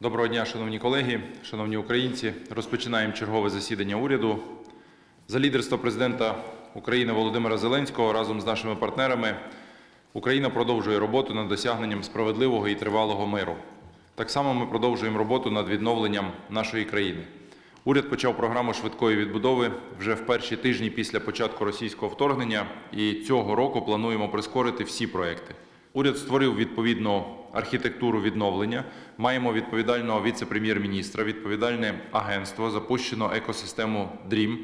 Доброго дня, шановні колеги, шановні українці. Розпочинаємо чергове засідання уряду. За лідерства президента України Володимира Зеленського разом з нашими партнерами Україна продовжує роботу над досягненням справедливого і тривалого миру. Так само ми продовжуємо роботу над відновленням нашої країни. Уряд почав програму швидкої відбудови вже в перші тижні після початку російського вторгнення, і цього року плануємо прискорити всі проекти. Уряд створив відповідну архітектуру відновлення. Маємо відповідального віце-прем'єр-міністра, відповідальне агентство, запущено екосистему DREAM.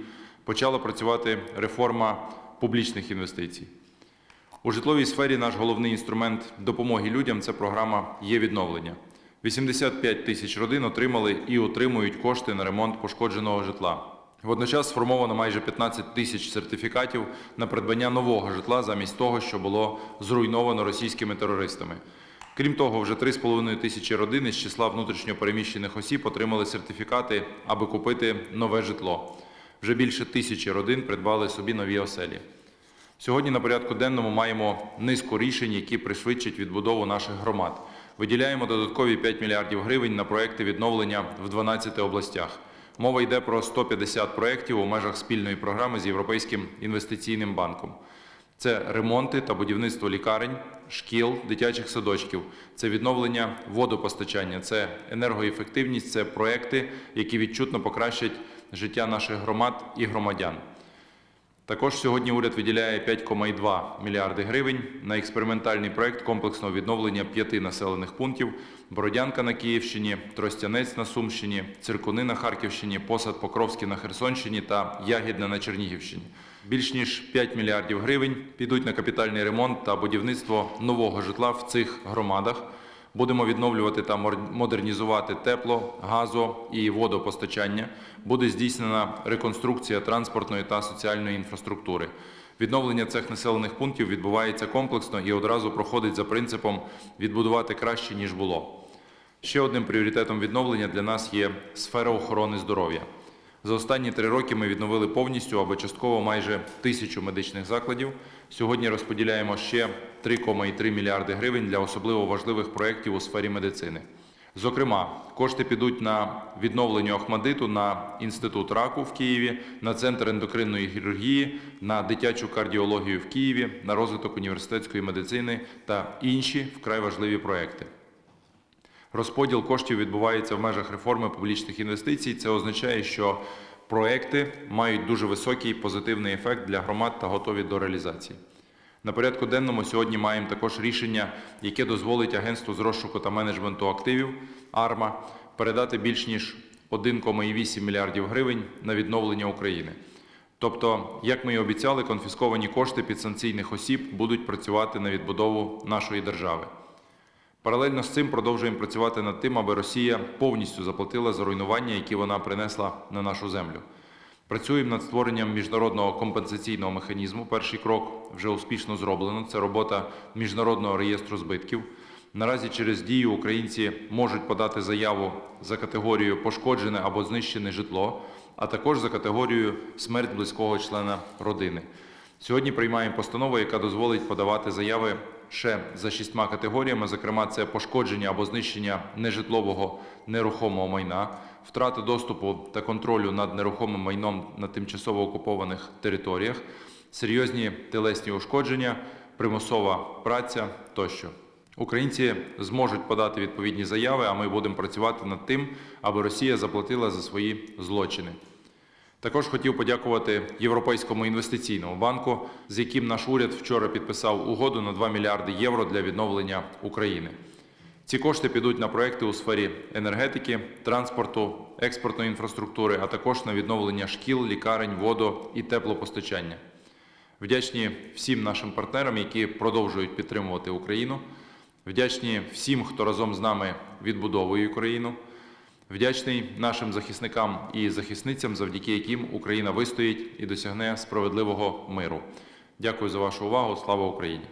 Почала працювати реформа публічних інвестицій. У житловій сфері наш головний інструмент допомоги людям це програма є відновлення. 85 тисяч родин отримали і отримують кошти на ремонт пошкодженого житла. Водночас сформовано майже 15 тисяч сертифікатів на придбання нового житла замість того, що було зруйновано російськими терористами. Крім того, вже 3,5 тисячі родин із числа внутрішньопереміщених осіб отримали сертифікати, аби купити нове житло. Вже більше тисячі родин придбали собі нові оселі. Сьогодні на порядку денному маємо низку рішень, які пришвидшать відбудову наших громад. Виділяємо додаткові 5 мільярдів гривень на проекти відновлення в 12 областях. Мова йде про 150 проєктів у межах спільної програми з Європейським інвестиційним банком. Це ремонти та будівництво лікарень, шкіл, дитячих садочків, це відновлення водопостачання, це енергоефективність, це проекти, які відчутно покращать життя наших громад і громадян. Також сьогодні уряд виділяє 5,2 мільярди гривень на експериментальний проект комплексного відновлення п'яти населених пунктів: Бородянка на Київщині, Тростянець на Сумщині, Циркуни на Харківщині, Посад Покровський на Херсонщині та Ягідне на Чернігівщині. Більш ніж 5 мільярдів гривень підуть на капітальний ремонт та будівництво нового житла в цих громадах. Будемо відновлювати та модернізувати тепло, газо і водопостачання. Буде здійснена реконструкція транспортної та соціальної інфраструктури. Відновлення цих населених пунктів відбувається комплексно і одразу проходить за принципом відбудувати краще ніж було. Ще одним пріоритетом відновлення для нас є сфера охорони здоров'я. За останні три роки ми відновили повністю або частково майже тисячу медичних закладів. Сьогодні розподіляємо ще 3,3 мільярди гривень для особливо важливих проєктів у сфері медицини. Зокрема, кошти підуть на відновлення Охмадиту, на інститут раку в Києві, на центр ендокринної хірургії, на дитячу кардіологію в Києві, на розвиток університетської медицини та інші вкрай важливі проекти. Розподіл коштів відбувається в межах реформи публічних інвестицій. Це означає, що проекти мають дуже високий позитивний ефект для громад та готові до реалізації. На порядку денному сьогодні маємо також рішення, яке дозволить агентству з розшуку та менеджменту активів АРМА передати більш ніж 1,8 мільярдів гривень на відновлення України. Тобто, як ми і обіцяли, конфісковані кошти підсанкційних осіб будуть працювати на відбудову нашої держави. Паралельно з цим продовжуємо працювати над тим, аби Росія повністю заплатила за руйнування, які вона принесла на нашу землю. Працюємо над створенням міжнародного компенсаційного механізму. Перший крок вже успішно зроблено. Це робота міжнародного реєстру збитків. Наразі через дію українці можуть подати заяву за категорією пошкоджене або знищене житло, а також за категорією смерть близького члена родини. Сьогодні приймаємо постанову, яка дозволить подавати заяви ще за шістьма категоріями. Зокрема, це пошкодження або знищення нежитлового нерухомого майна, втрата доступу та контролю над нерухомим майном на тимчасово окупованих територіях, серйозні телесні ушкодження, примусова праця тощо. Українці зможуть подати відповідні заяви, а ми будемо працювати над тим, аби Росія заплатила за свої злочини. Також хотів подякувати Європейському інвестиційному банку, з яким наш уряд вчора підписав угоду на 2 мільярди євро для відновлення України. Ці кошти підуть на проекти у сфері енергетики, транспорту, експортної інфраструктури, а також на відновлення шкіл, лікарень, водо і теплопостачання. Вдячні всім нашим партнерам, які продовжують підтримувати Україну. Вдячні всім, хто разом з нами відбудовує Україну. Вдячний нашим захисникам і захисницям, завдяки яким Україна вистоїть і досягне справедливого миру. Дякую за вашу увагу. Слава Україні!